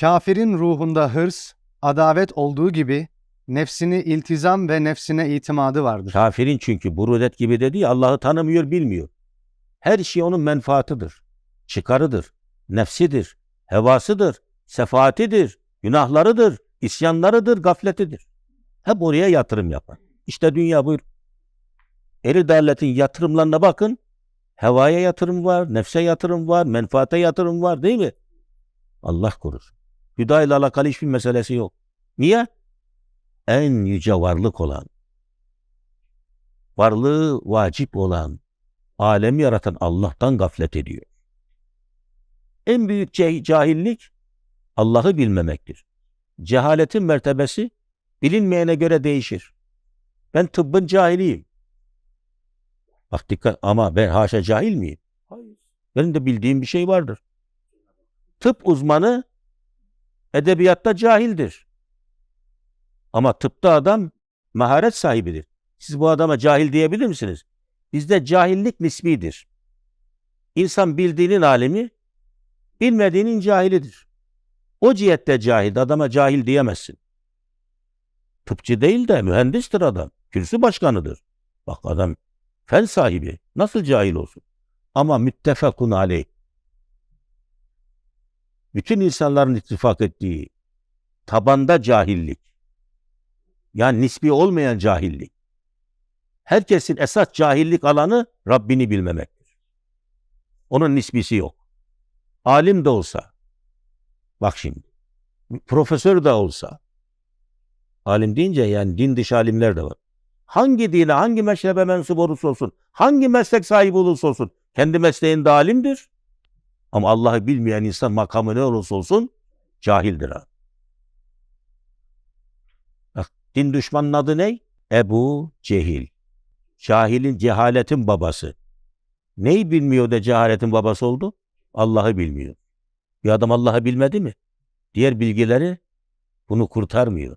Kafirin ruhunda hırs, adavet olduğu gibi nefsini iltizam ve nefsine itimadı vardır. Kafirin çünkü burudet gibi dedi ya Allah'ı tanımıyor, bilmiyor. Her şey onun menfaatıdır, çıkarıdır, nefsidir, hevasıdır, sefaatidir, günahlarıdır, isyanlarıdır, gafletidir. Hep oraya yatırım yapar. İşte dünya buyur. Eri devletin yatırımlarına bakın. Hevaya yatırım var, nefse yatırım var, menfaate yatırım var değil mi? Allah korusun. Hüda ile alakalı hiçbir meselesi yok. Niye? En yüce varlık olan, varlığı vacip olan, alemi yaratan Allah'tan gaflet ediyor. En büyük cah- cahillik Allah'ı bilmemektir. Cehaletin mertebesi bilinmeyene göre değişir. Ben tıbbın cahiliyim. Bak dikkat ama ben haşa cahil miyim? Hayır. Benim de bildiğim bir şey vardır. Tıp uzmanı edebiyatta cahildir. Ama tıpta adam maharet sahibidir. Siz bu adama cahil diyebilir misiniz? Bizde cahillik nisbidir. İnsan bildiğinin alemi, bilmediğinin cahilidir. O cihette cahil, adama cahil diyemezsin. Tıpçı değil de mühendistir adam. Kürsü başkanıdır. Bak adam fen sahibi. Nasıl cahil olsun? Ama müttefakun aleyh. Bütün insanların ittifak ettiği tabanda cahillik. Yani nisbi olmayan cahillik. Herkesin esas cahillik alanı Rabbini bilmemektir. Onun nisbisi yok. Alim de olsa, bak şimdi, profesör de olsa, alim deyince yani din dışı alimler de var. Hangi dine, hangi meşrebe mensup olursa olsun, hangi meslek sahibi olursa olsun, kendi mesleğinde alimdir. Ama Allah'ı bilmeyen insan makamı ne olursa olsun cahildir ha. Bak din düşmanının adı ne? Ebu Cehil. Cahilin, cehaletin babası. Neyi bilmiyor da cehaletin babası oldu? Allah'ı bilmiyor. Bir adam Allah'ı bilmedi mi? Diğer bilgileri bunu kurtarmıyor.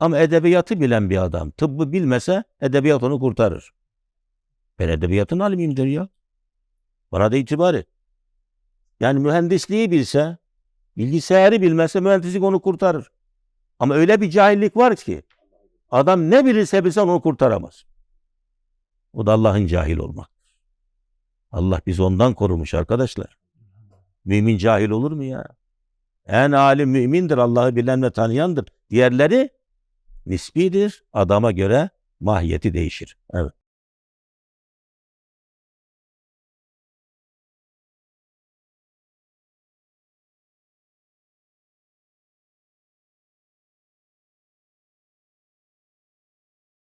Ama edebiyatı bilen bir adam tıbbı bilmese edebiyat onu kurtarır. Ben edebiyatın alimiyimdir ya. Bana da itibar et. Yani mühendisliği bilse, bilgisayarı bilmese mühendislik onu kurtarır. Ama öyle bir cahillik var ki adam ne bilirse bilse onu kurtaramaz. O da Allah'ın cahil olmak. Allah bizi ondan korumuş arkadaşlar. Mümin cahil olur mu ya? En alim mümindir, Allah'ı bilen ve tanıyandır. Diğerleri nisbidir, adama göre mahiyeti değişir. Evet.